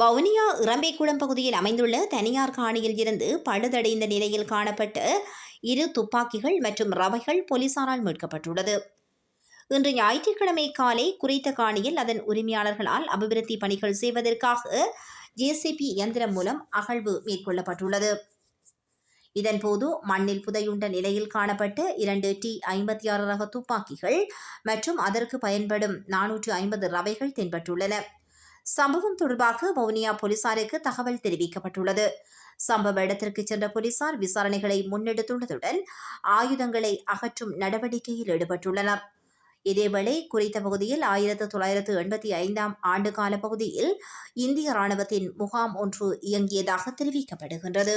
வவுனியா இறம்பைக்குளம் பகுதியில் அமைந்துள்ள தனியார் காணியில் இருந்து பழுதடைந்த நிலையில் காணப்பட்ட இரு துப்பாக்கிகள் மற்றும் ரவைகள் போலீசாரால் மீட்கப்பட்டுள்ளது. இன்று ஞாயிற்றுக்கிழமை காலை குறித்த காணியில் அதன் உரிமையாளர்களால் அபிவிருத்தி பணிகள் செய்வதற்காக ஜேசிபி இயந்திரம் மூலம் அகழ்வு மேற்கொள்ளப்பட்டுள்ளது. இதன்போது மண்ணில் புதையுண்ட நிலையில் காணப்பட்ட இரண்டு டி ஐம்பத்தி ஆறு ரக துப்பாக்கிகள் மற்றும் அதற்கு பயன்படும் நானூற்று ஐம்பது ரவைகள் தென்பட்டுள்ளன. சம்பவம் தொடர்பாக வவுனியா போலீசாருக்கு தகவல் தெரிவிக்கப்பட்டுள்ளது. சம்பவ இடத்திற்கு சென்ற போலீசார் விசாரணைகளை முன்னெடுத்துள்ளதுடன் ஆயுதங்களை அகற்றும் நடவடிக்கையில் ஈடுபட்டுள்ளனர். இதேவேளை குறித்த பகுதியில் ஆயிரத்து தொள்ளாயிரத்து எண்பத்தி ஐந்தாம் ஆண்டு கால பகுதியில் இந்திய ராணுவத்தின் முகாம் ஒன்று இயங்கியதாக தெரிவிக்கப்படுகின்றது.